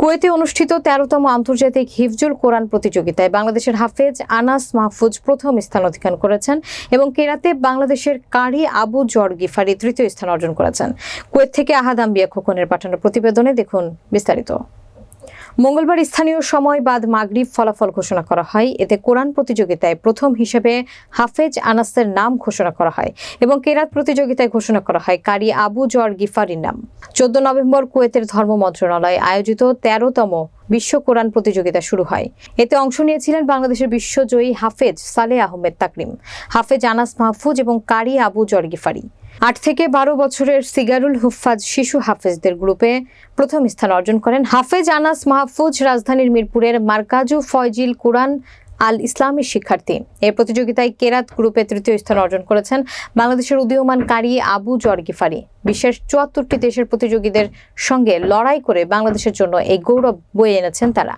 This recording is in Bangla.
কুয়েতে অনুষ্ঠিত তেরোতম আন্তর্জাতিক হিফজুল কোরআন প্রতিযোগিতায় বাংলাদেশের হাফেজ আনাস মাহফুজ প্রথম স্থান অধিকার করেছেন এবং কেরাতে বাংলাদেশের কারি আবু জর গিফারি তৃতীয় স্থান অর্জন করেছেন। কুয়েত থেকে আহাদ আম্বিয়া খোকনের পাঠানোর প্রতিবেদনে দেখুন বিস্তারিত। মঙ্গলবার স্থানীয় সময় বাদ মাগরিব ফলাফল ঘোষণা করা হয়। এতে কোরআন প্রতিযোগিতায় প্রথম হিসেবে হাফেজ আনাসের নাম ঘোষণা করা হয় এবং কেরাত প্রতিযোগিতায় ঘোষণা করা হয় কারি আবু জর গিফারির নাম। চোদ্দ নভেম্বর কুয়েতের ধর্ম মন্ত্রণালয় আয়োজিত তেরোতম বিশ্ব কোরআন প্রতিযোগিতা শুরু হয়। এতে অংশ নিয়েছিলেন বাংলাদেশের বিশ্বজয়ী হাফেজ সালে আহমেদ তাকরিম, হাফেজ আনাস মাহফুজ এবং কারি আবু জর গিফারি। আট থেকে বারো বছরের সিগারুল হুফাজ শিশু হাফেজদের গ্রুপে প্রথম স্থান অর্জন করেন হাফেজ আনাস মাহফুজ রাজধানীর মিরপুরের মার্কাজু ফয়জিল কুরআন আল ইসলামী শিক্ষার্থী। এই প্রতিযোগিতায় কেরাত গ্রুপে তৃতীয় স্থান অর্জন করেছেন বাংলাদেশের উদীয়মান কারি আবু জর্গিফারি বিশ্বের চুয়াত্তরটি দেশের প্রতিযোগীদের সঙ্গে লড়াই করে বাংলাদেশের জন্য এই গৌরব বয়ে এনেছেন তারা।